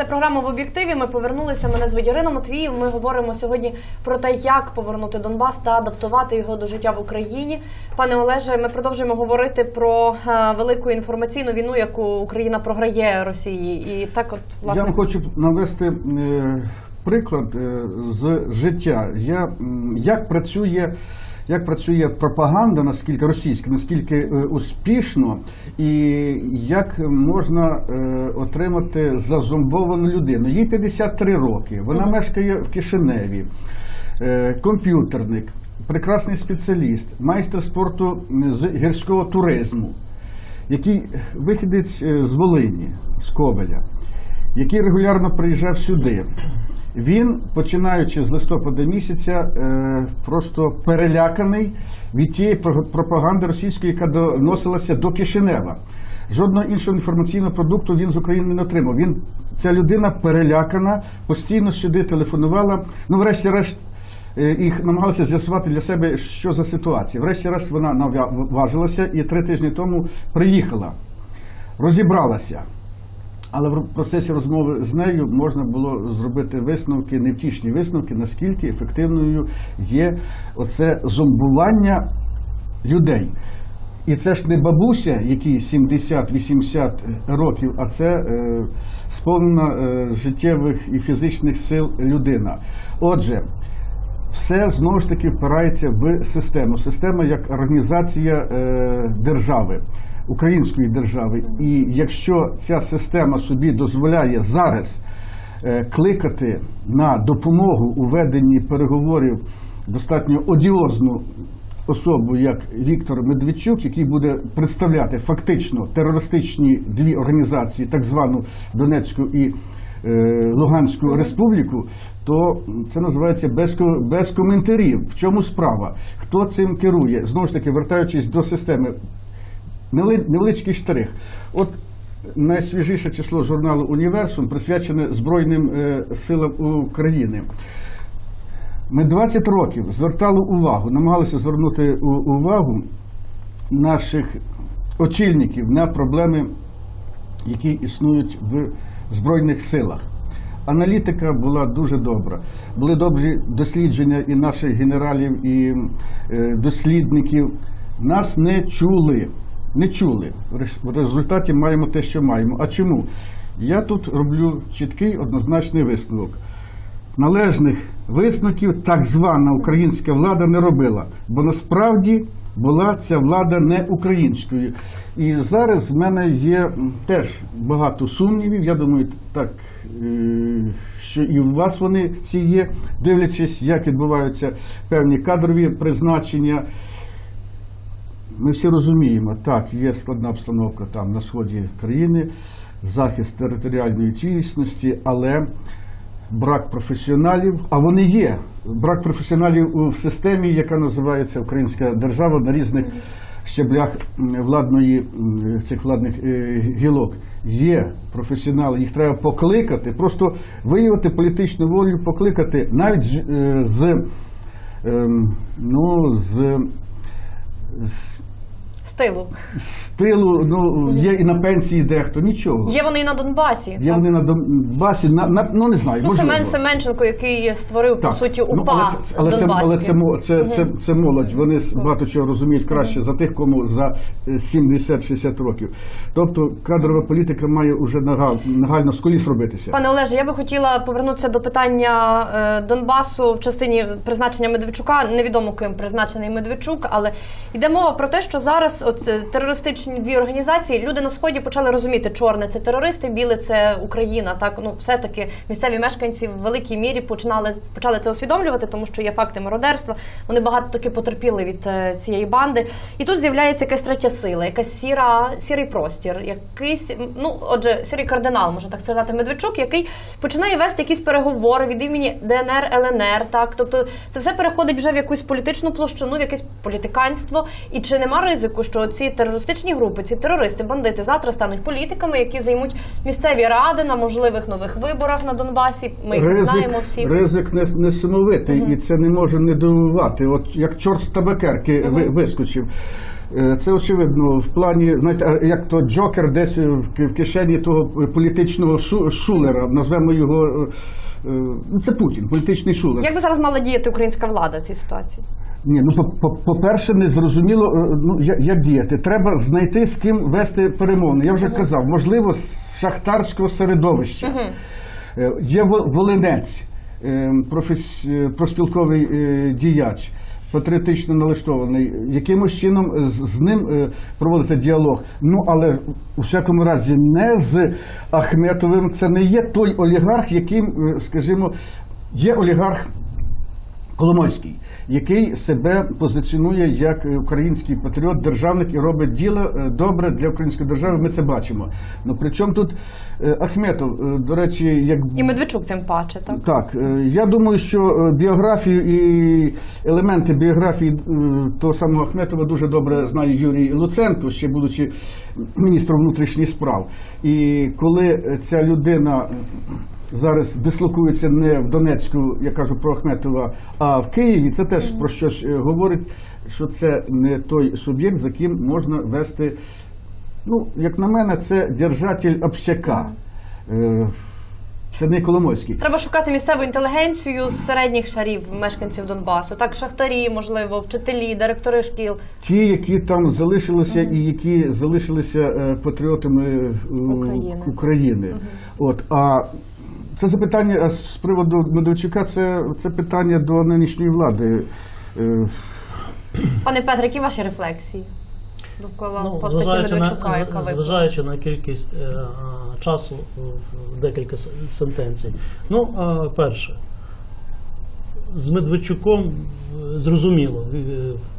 Це програма в об'єктиві. Ми повернулися. Мене звуть Ірина Матвіїв. Ми говоримо сьогодні про те, як повернути Донбас та адаптувати його до життя в Україні. Пане Олеже, ми продовжуємо говорити про е, велику інформаційну війну, яку Україна програє Росії. І так, от Я власне вам хочу навести е, приклад е, з життя. Я, як, працює, як працює пропаганда, наскільки російська, наскільки е, успішно, і як можна е, отримати зазомбовану людину. Їй 53 роки, вона мешкає в Кишиневі, е, комп'ютерник, прекрасний спеціаліст, майстер спорту з гірського туризму який вихідець з Волині, з Кобеля, який регулярно приїжджав сюди. Він, починаючи з листопада місяця, е, просто переляканий від тієї пропаганди російської, яка доносилася до Кишинева. Жодного іншого інформаційного продукту він з України не отримав. Він ця людина перелякана, постійно сюди телефонувала. Ну, врешті-решт, Е, і намагалися з'ясувати для себе, що за ситуація. Врешті-решт вона наважилася і три тижні тому приїхала, розібралася. Але в процесі розмови з нею можна було зробити висновки, невтішні висновки, наскільки ефективною є оце зомбування людей. І це ж не бабуся, якій 70-80 років, а це е, сповнена е, життєвих і фізичних сил людина. Отже, все знову ж таки впирається в систему. Система як організація е, держави, української держави. І якщо ця система собі дозволяє зараз е, кликати на допомогу у веденні переговорів достатньо одіозну особу, як Віктор Медведчук, який буде представляти фактично терористичні дві організації, так звану Донецьку і е, Луганську республіку, то це називається без, без коментарів. В чому справа? Хто цим керує? Знову ж таки, вертаючись до системи, невеличкий штрих. От найсвіжіше число журналу Універсум присвячене Збройним е, силам України. Ми 20 років звертали увагу, намагалися звернути увагу наших очільників на проблеми, які існують в Збройних силах. Аналітика була дуже добра. Були добрі дослідження і наших генералів, і е, дослідників. Нас не чули. Не чули. В результаті маємо те, що маємо. А чому? Я тут роблю чіткий однозначний висновок. Належних висновків так звана українська влада не робила, бо насправді була ця влада не українською. І зараз в мене є теж багато сумнівів. Я думаю, так е, що і у вас вони всі є, дивлячись, як відбуваються певні кадрові призначення. Ми всі розуміємо, так, є складна обстановка там на сході країни, захист територіальної цілісності, але брак професіоналів, а вони є. Брак професіоналів в системі, яка називається Українська держава на різних щеблях владної цих владних е, гілок. Є професіонали, їх треба покликати, просто виявити політичну волю, покликати навіть з, е, з ем, ну, з, з стилу. стилу, ну є і на пенсії дехто, нічого. Є вони і на Донбасі. Є так? вони на Донбасі, на, на ну не знаю, Ну, можливо. Семен Семенченко, який створив по суті Ну, УПА але це, але це, але це, це, це, це молодь. Вони багато чого розуміють краще за тих, кому за е, 70-60 років. Тобто кадрова політика має уже нага- нагально з коліс робитися. Пане Олеже, я би хотіла повернутися до питання е, Донбасу в частині призначення Медведчука. Невідомо ким призначений Медведчук, але йде мова про те, що зараз от е, терористичні дві організації люди на сході почали розуміти, чорне це терористи, біле це Україна. Так ну все таки місцеві мешканці в великій мірі починали почали це усвідомлювати, тому що є факти мародерства. Вони багато таки потерпіли від е, цієї банди. І тут з'являється якась третя сила, якась сіра, сірий простір, якийсь ну, отже, сірий кардинал, можна так сказати, Медведчук, який починає вести якісь переговори від імені ДНР, ЛНР. Так, тобто це все переходить вже в якусь політичну площину, в якесь політиканство. І чи нема ризику, що ці терористичні групи, ці терористи, бандити завтра стануть політиками, які займуть місцеві ради на можливих нових виборах на Донбасі? Ми їх ризик, знаємо всі. ризик не, угу. і це не може не дивувати. От як чорт з табакерки угу. вискочив. Е, Це очевидно в плані, знаєте, як то Джокер десь в кишені того політичного шу- шулера, назвемо його. е, е, ну, Це Путін, політичний шулер. Як би зараз мала діяти українська влада в цій ситуації? Ні, ну по- по- по-перше, не зрозуміло, ну як, як діяти. Треба знайти з ким вести перемовини. Я вже казав, можливо, з шахтарського середовища. Е, Є Волинець, е, профес... проспілковий діяч. Патріотично налаштований, якимось чином з, з ним е, проводити діалог. Ну але у всякому разі не з Ахметовим. Це не є той олігарх, яким, е, скажімо, є олігарх Коломойський, який себе позиціонує як український патріот, державник і робить діло е, добре для української держави. Ми це бачимо. Ну при чому тут е, Ахметов? Е, До речі, як І Медведчук тим паче, так? так, я думаю, що біографію і елементи біографії того самого Ахметова дуже добре знає Юрій Луценко, ще будучи міністром внутрішніх справ. І коли ця людина зараз дислокується не в Донецьку, я кажу про Ахметова, а в Києві, це теж про щось е, говорить, що це не той суб'єкт, за ким можна вести. Ну, як на мене, це держатель общака. Е, Це не Коломойський. Треба шукати місцеву інтелігенцію з середніх шарів мешканців Донбасу. Так, шахтарі, можливо, вчителі, директори шкіл. Ті, які там залишилися, і які залишилися е, патріотами України. України. От а це запитання з з приводу Медведчука, це, це питання до нинішньої влади. Е, Пане Петре, які ваші рефлексії довкола Ну, постаті Медведчука, на, яка випала? зважаючи на кількість е, е, часу в декілька сентенцій. Ну, е, перше, з Медведчуком е, зрозуміло, е,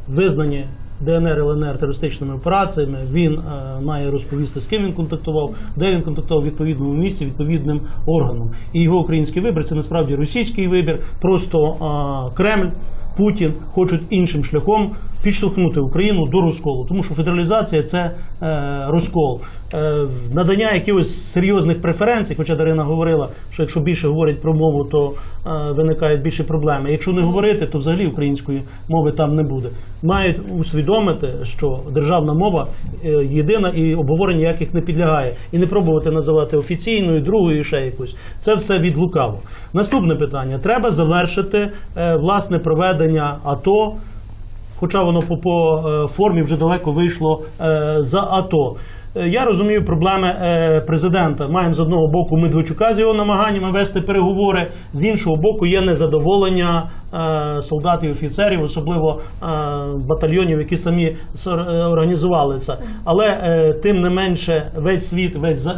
визнані ДНР ЛНР терористичними операціями. Він е, має розповісти, з ким він контактував, де він контактував відповідному місці, відповідним органом. І його український вибір це насправді російський вибір. Просто е, Кремль. Путін хочуть іншим шляхом підштовхнути Україну до розколу, тому що федералізація це е, розкол. Е, надання якихось серйозних преференцій, хоча Дарина говорила, що якщо більше говорять про мову, то е, виникають більше проблеми. Якщо не говорити, то взагалі української мови там не буде. Мають усвідомити, що державна мова е, єдина і обговорення яких не підлягає, і не пробувати називати офіційною, другою ще якусь. Це все від лукаво. Наступне питання: треба завершити е, власне проведення АТО хоча воно по, по е, формі вже далеко вийшло е, за АТО. Е, Я розумію проблеми е, президента. Маємо з одного боку Медведчука з його намаганнями вести переговори, з іншого боку, є незадоволення е, солдат і офіцерів, особливо батальйонів, які самі організували це. Але тим не менше, весь світ, весь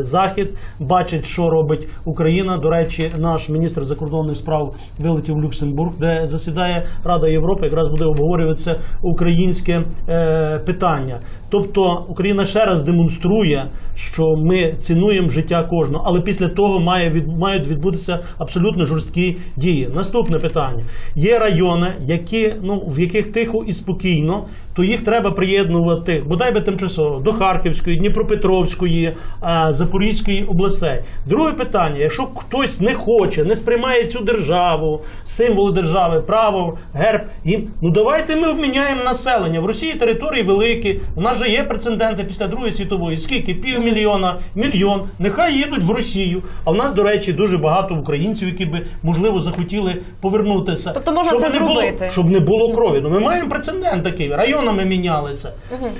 захід бачить, що робить Україна. До речі, наш міністр закордонних справ вилетів в Люксембург, де засідає Рада Європи. Якраз буде обговорюватися українське питання. Тобто Україна ще раз демонструє, що ми цінуємо життя кожного, але після того має від, мають відбутися абсолютно жорсткі дії. Наступне питання: є райони, які ну в яких тихо і спокійно, то їх треба приєднувати, бодай би тимчасово до Харківської, Дніпропетровської, е, Запорізької областей. Друге питання: якщо хтось не хоче, не сприймає цю державу, символи держави, право, герб, їм ну давайте ми обміняємо населення. В Росії території великі. У нас же є прецеденти після Другої світової. Скільки? Півмільйона, мільйон. Нехай їдуть в Росію. А в нас, до речі, дуже багато українців, які би можливо захотіли повернутися. Тобто можна це не було- зробити? щоб не було крові. Ну ми маємо прецедент такий. Районами мінялися.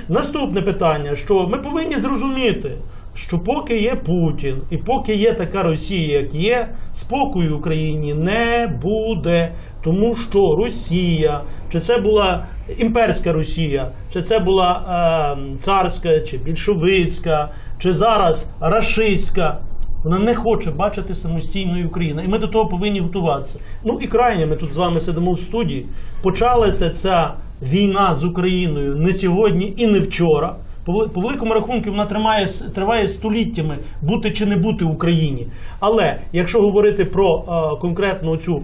Наступне питання: що ми повинні зрозуміти. Що поки є Путін і поки є така Росія, як є, спокою в Україні не буде. Тому що Росія, чи це була імперська Росія, чи це була е, царська, чи більшовицька, чи зараз рашистська, вона не хоче бачити самостійної України, і ми до того повинні готуватися. Ну і крайне, ми тут з вами сидимо в студії. Почалася ця війна з Україною не сьогодні і не вчора. По, великому рахунку вона тримає, триває століттями бути чи не бути в Україні. Але якщо говорити про е, конкретно цю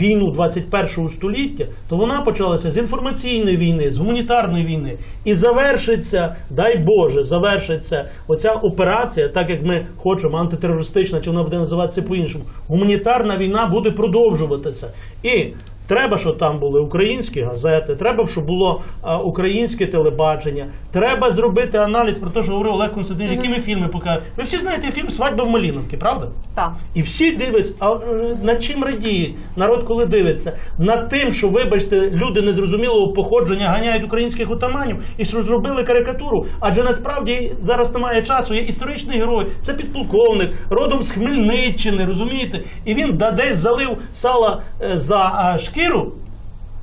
війну 21 століття, то вона почалася з інформаційної війни, з гуманітарної війни. І завершиться, дай Боже, завершиться оця операція, так як ми хочемо, антитерористична, чи вона буде називатися по-іншому. Гуманітарна війна буде продовжуватися. І Треба, щоб там були українські газети, треба, щоб було а, українське телебачення. Треба зробити аналіз про те, що говорив Олег Константинович, які ми фільми покажуть. Ви всі знаєте фільм Свадьба в Маліновці, правда? Так. І всі дивляться, а е, над чим радіє народ, коли дивиться? Над тим, що, вибачте, люди незрозумілого походження ганяють українських отаманів і що зробили карикатуру. Адже насправді зараз немає часу. Є історичний герой, це підполковник, родом з Хмельниччини, розумієте? І він десь залив сала е, за а, шкіру.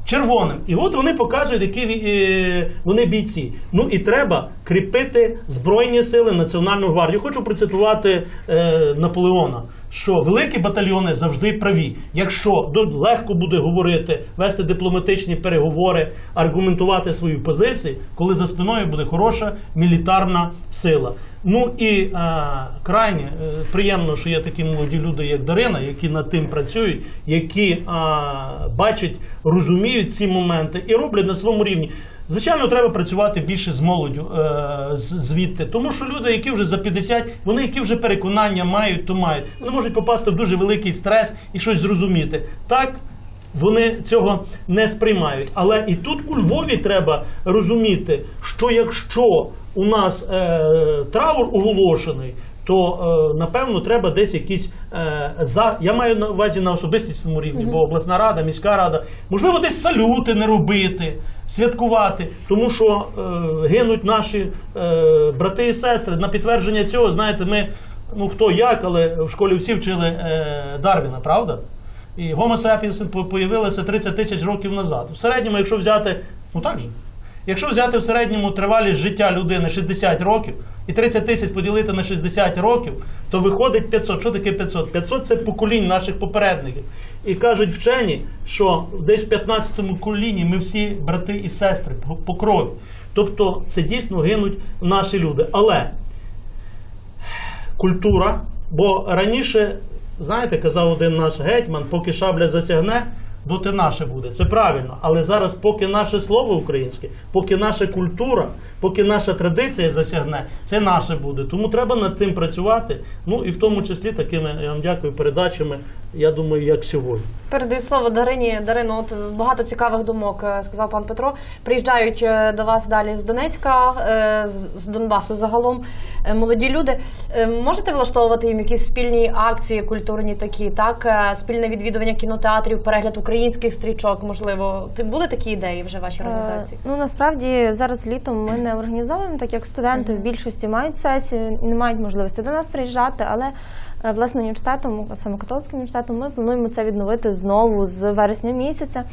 Червоним, і от вони показують, які е, вони бійці. Ну і треба кріпити збройні сили Національну гвардію. Хочу процитувати е, Наполеона, що великі батальйони завжди праві. Якщо легко буде говорити, вести дипломатичні переговори, аргументувати свою позицію, коли за спиною буде хороша мілітарна сила. Ну і е, крайне приємно, що є такі молоді люди, як Дарина, які над тим працюють, які е, бачать, розуміють ці моменти і роблять на своєму рівні. Звичайно, треба працювати більше з молоддю е, звідти, тому що люди, які вже за 50, вони які вже переконання мають, то мають. Вони можуть попасти в дуже великий стрес і щось зрозуміти. Так вони цього не сприймають. Але і тут у Львові треба розуміти, що якщо у нас е, траур оголошений, то е, напевно треба десь якісь е, за я маю на увазі на особистісному рівні, бо обласна рада, міська рада, можливо, десь салюти не робити, святкувати, тому що е, гинуть наші е, брати і сестри. На підтвердження цього, знаєте, ми ну хто як, але в школі всі вчили е, Дарвіна, правда? І Homo sapiens по- появилися 30 тисяч років назад. В середньому, якщо взяти, ну так же, якщо взяти в середньому тривалість життя людини 60 років і 30 тисяч поділити на 60 років, то виходить 500. Що таке 500? 500 це поколінь наших попередників. І кажуть вчені, що десь в 15-му коліні ми всі брати і сестри по- крові. Тобто це дійсно гинуть наші люди. Але культура, бо раніше, знаєте, казав один наш гетьман, поки шабля засягне, доти наше буде. Це правильно. Але зараз, поки наше слово українське, поки наша культура, поки наша традиція засягне, це наше буде. Тому треба над цим працювати. Ну і в тому числі такими, я вам дякую, передачами, я думаю, як сьогодні. Передаю слово Дарині. Дарино, от багато цікавих думок е, сказав пан Петро. Приїжджають е, до вас далі з Донецька, е, з Донбасу загалом молоді люди. Можете влаштовувати їм якісь спільні акції, культурні такі, так? Спільне відвідування кінотеатрів, перегляд українських стрічок, можливо. Ти були такі ідеї вже в вашій організації? Е, Ну насправді зараз літом ми не організовуємо, так як студенти в більшості мають сесію, не мають можливості до нас приїжджати, але власне університетом, саме католицьким університетом, ми плануємо це відновити знову з вересня місяця.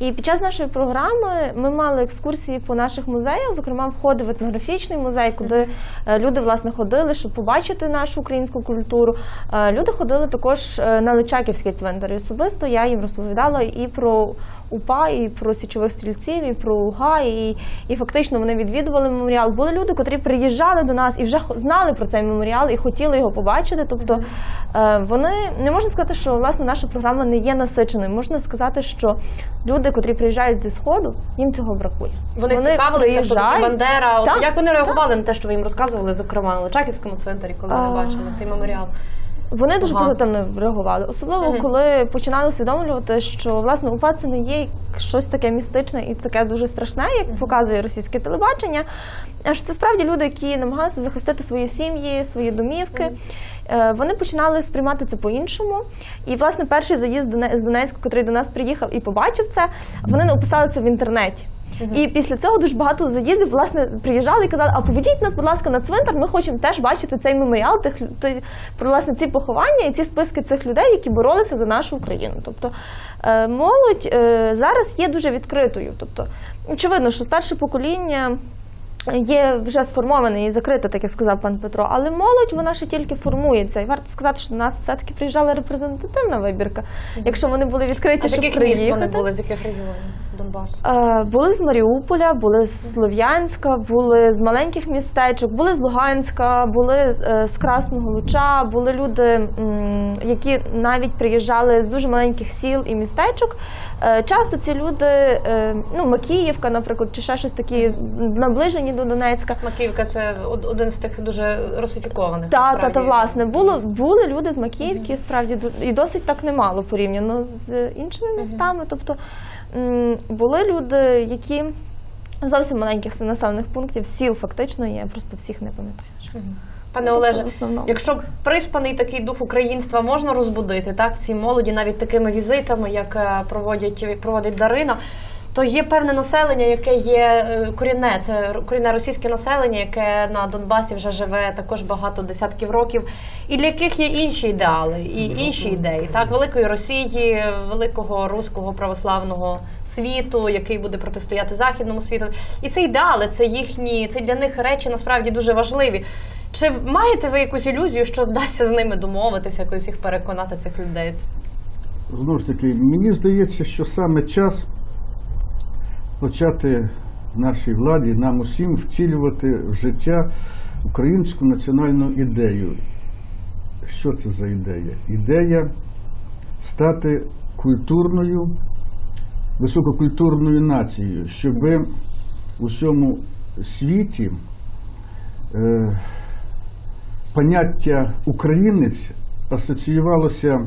І під час нашої програми ми мали екскурсії по наших музеях, зокрема входи в етнографічний музей, куди е, люди власне ходили, щоб побачити нашу українську культуру. Е, Люди ходили також е, на Личаківський цвинтар. І особисто я їм розповідала і про УПА, і про січових стрільців, і про УГА, і, і фактично вони відвідували меморіал. Були люди, котрі приїжджали до нас і вже знали про цей меморіал і хотіли його побачити. Тобто е, вони не можна сказати, що власне наша програма не є насиченою. Можна сказати, що люди, котрі приїжджають зі сходу, їм цього бракує. Вони, цікавилися, хто такий. Бандера. От Так, як вони так. реагували на те, що ви їм розказували, зокрема на Личаківському цвинтарі, коли вони бачили цей меморіал? Вони дуже Ага. позитивно реагували, особливо Мгм. коли починали усвідомлювати, що власне УПА це не є щось таке містичне і таке дуже страшне, як показує російське телебачення. А що це справді люди, які намагалися захистити свої сім'ї, свої домівки. Е, Вони починали сприймати це по-іншому. І власне перший заїзд з Донецька, який до нас приїхав і побачив це, вони написали це в інтернеті. І після цього дуже багато заїздів власне приїжджали і казали, а поведіть нас, будь ласка, на цвинтар. Ми хочемо теж бачити цей меморіал, тих про власне ці поховання і ці списки цих людей, які боролися за нашу Україну. Тобто е, молодь е, зараз є дуже відкритою. Тобто, очевидно, що старше покоління. Є вже сформоване і закрите, так як сказав пан Петро, але молодь вона ще тільки формується. І варто сказати, що до нас все-таки приїжджала репрезентативна вибірка. Якщо вони були відкриті, А щоб яких міст вони були, з яких регіонів Донбасу? Були з Маріуполя, були з Слов'янська, були з маленьких містечок, були з Луганська, були е, з Красного Луча, були люди, які навіть приїжджали з дуже маленьких сіл і містечок. Е, Часто ці люди, е, ну Макіївка, наприклад, чи ще щось такі наближені до Донецька. Макіївка це один з тих дуже русифікованих. Та, та, та, власне, було, були люди з Макіївки, справді, і досить так немало порівняно з іншими містами. Тобто були люди, які зовсім маленьких населених пунктів, сіл фактично, я просто всіх не пам'ятаю. Пане Олеже, основному. якщо приспаний такий дух українства можна розбудити, так всі молоді, навіть такими візитами, як е, проводять проводить Дарина. То є певне населення, яке є е, корінне, це корінне російське населення, яке на Донбасі вже живе також багато десятків років, і для яких є інші ідеали і інші ідеї, так великої Росії, великого руського православного світу, який буде протистояти західному світу. І це ідеали, це їхні, це для них речі насправді дуже важливі. Чи маєте ви якусь ілюзію, що вдасться з ними домовитися, якось їх переконати цих людей? Знову ж таки, мені здається, що саме час почати нашій владі, нам усім втілювати в життя українську національну ідею. Що це за ідея? Ідея стати культурною, висококультурною нацією, щоб у всьому світі е, поняття українець асоціювалося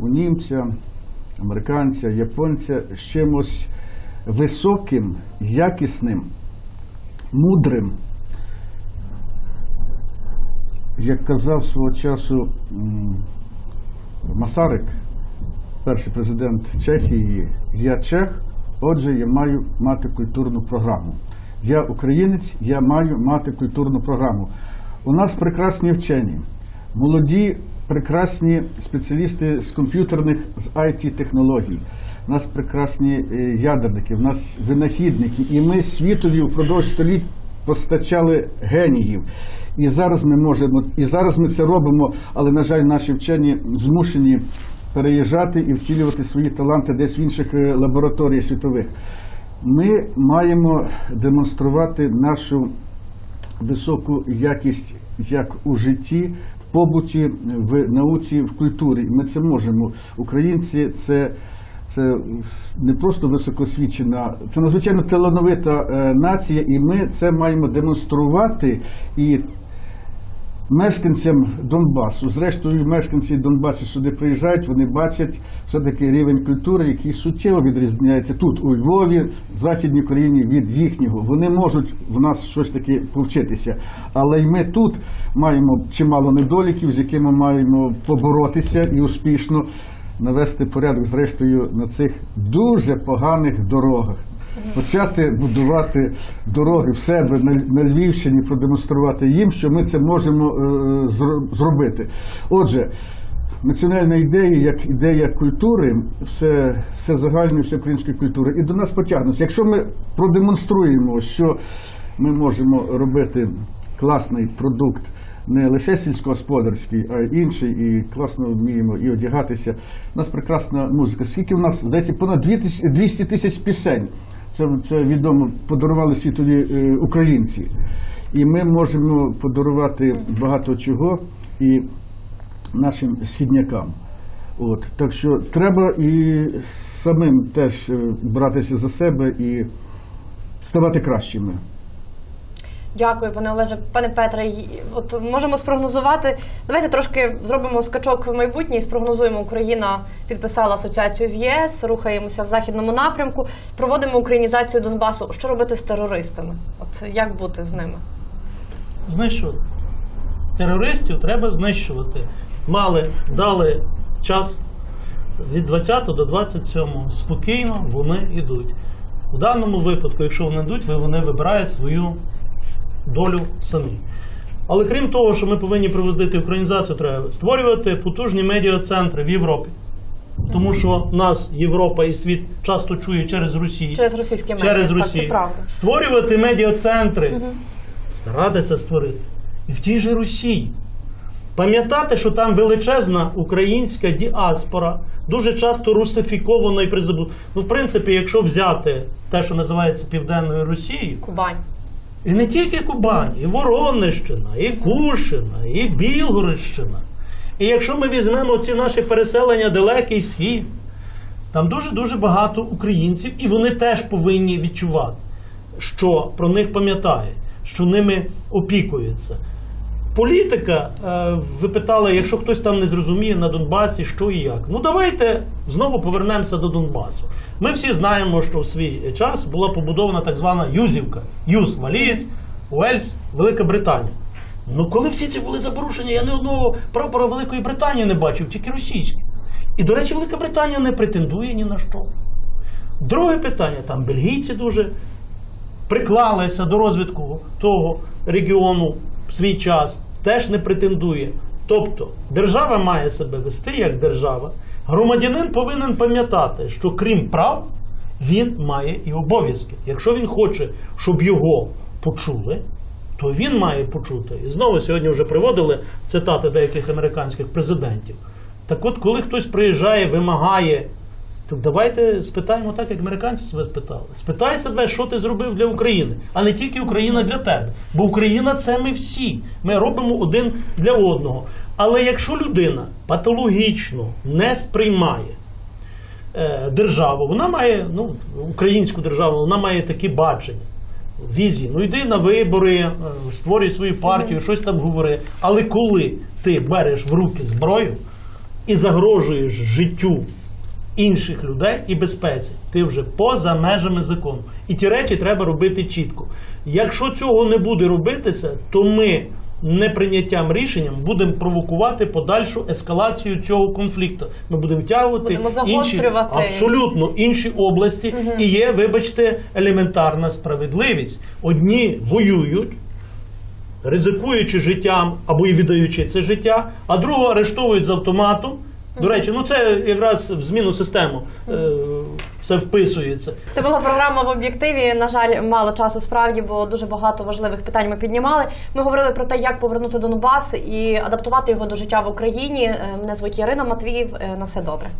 у німця, американця, японця з чимось високим, якісним, мудрим. Як казав свого часу Масарик, перший президент Чехії, я чех, отже, я маю мати культурну програму. Я українець, я маю мати культурну програму. У нас прекрасні вчені, молоді, прекрасні спеціалісти з комп'ютерних, з it технологій. У нас прекрасні е, ядерники, у нас винахідники, і ми світові впродовж століть постачали геніїв. І зараз ми можемо, і зараз ми це робимо, але, на жаль, наші вчені змушені переїжджати і втілювати свої таланти десь в інших е, лабораторіях світових. Ми маємо демонструвати нашу високу якість як у житті, побуті, в науці, в культурі. Ми це можемо. Українці це. Це не просто високосвічена, це надзвичайно талановита е, нація, і ми це маємо демонструвати і мешканцям Донбасу. Зрештою, мешканці Донбасу сюди приїжджають, вони бачать все-таки рівень культури, який суттєво відрізняється тут, у Львові, в Західній Україні від їхнього. Вони можуть в нас щось таке повчитися. Але й ми тут маємо чимало недоліків, з якими маємо поборотися і успішно навести порядок, зрештою, на цих дуже поганих дорогах. Почати будувати дороги в себе на, Львівщині, продемонструвати їм, що ми це можемо е, зробити. Отже, національна ідея, як ідея культури, все, все загальної, все української культури, і до нас потягнуться. Якщо ми продемонструємо, що ми можемо робити класний продукт не лише сільськогосподарський, а й інший, і класно вміємо і одягатися. У нас прекрасна музика. Скільки в нас здається, понад 200 200 тисяч пісень. Це, це відомо подарували світові е, українці. І ми можемо подарувати багато чого і нашим східнякам. От, так що треба і самим теж е, братися за себе і ставати кращими. Дякую, пане Олеже. Пане Петре, от можемо спрогнозувати. Давайте трошки зробимо скачок в майбутнє і спрогнозуємо. Україна підписала асоціацію з ЄС, рухаємося в західному напрямку, проводимо українізацію Донбасу. Що робити з терористами? От як бути з ними? знищувати. Терористів треба знищувати. Мали, дали час від 20 до 27. Спокійно вони йдуть. У даному випадку, якщо вони йдуть, вони вибирають свою долю самі. Але крім того, що ми повинні проводити українізацію, треба створювати потужні медіа-центри в Європі. Тому що нас Європа і світ часто чує через Росію Через російські медіа. через Так, Росію. це правда. Створювати медіацентри, старатися створити. І в тій же Росії. Пам'ятати, що там величезна українська діаспора, дуже часто русифікована і призабута. Ну, в принципі, якщо взяти те, що називається Південною Росією, Кубань. І не тільки Кубань, і Воронежщина, і Кушина, і Білгородщина. І якщо ми візьмемо ці наші переселення далекий схід, там дуже-дуже багато українців, і вони теж повинні відчувати. що про них пам'ятає, що ними опікується. Політика, е, ви питали, якщо хтось там не зрозуміє на Донбасі, що і як. Ну давайте знову повернемося до Донбасу. Ми всі знаємо, що в свій час була побудована так звана Юзівка. Юз, Валієць, Уельс, Велика Британія. Ну коли всі ці були заборушені, я ні одного прапора Великої Британії не бачив, тільки російські. І, до речі, Велика Британія не претендує ні на що. Друге питання, там бельгійці дуже приклалися до розвитку того регіону в свій час, теж не претендує. Тобто держава має себе вести як держава. Громадянин повинен пам'ятати, що крім прав, він має і обов'язки. Якщо він хоче, щоб його почули, то він має почути. І знову сьогодні вже приводили цитати деяких американських президентів. Так от, коли хтось приїжджає, вимагає то давайте спитаємо так, як американці себе спитали. Спитай себе, що ти зробив для України, а не тільки Україна для тебе. Бо Україна це ми всі. Ми робимо один для одного. Але якщо людина патологічно не сприймає е, державу, вона має, ну, українську державу, вона має такі бачення. Візії, ну йди на вибори, е, створюй свою партію, щось там говори. Але коли ти береш в руки зброю і загрожуєш життю інших людей і безпеці. Ти вже поза межами закону. І ті речі треба робити чітко. Якщо цього не буде робитися, то ми неприйняттям рішенням будемо провокувати подальшу ескалацію цього конфлікту. Ми будемо втягувати Будемо інші абсолютно інші області, і є, вибачте, елементарна справедливість. Одні воюють. Ризикуючи життям або і віддаючи це життя, а другого арештовують з автоматом. До речі, ну це якраз в зміну систему е, все вписується. Це була програма в об'єктиві. На жаль, мало часу справді, бо дуже багато важливих питань ми піднімали. Ми говорили про те, як повернути Донбас і адаптувати його до життя в Україні. Е, Мене звуть Ярина Матвіїв. Е, На все добре.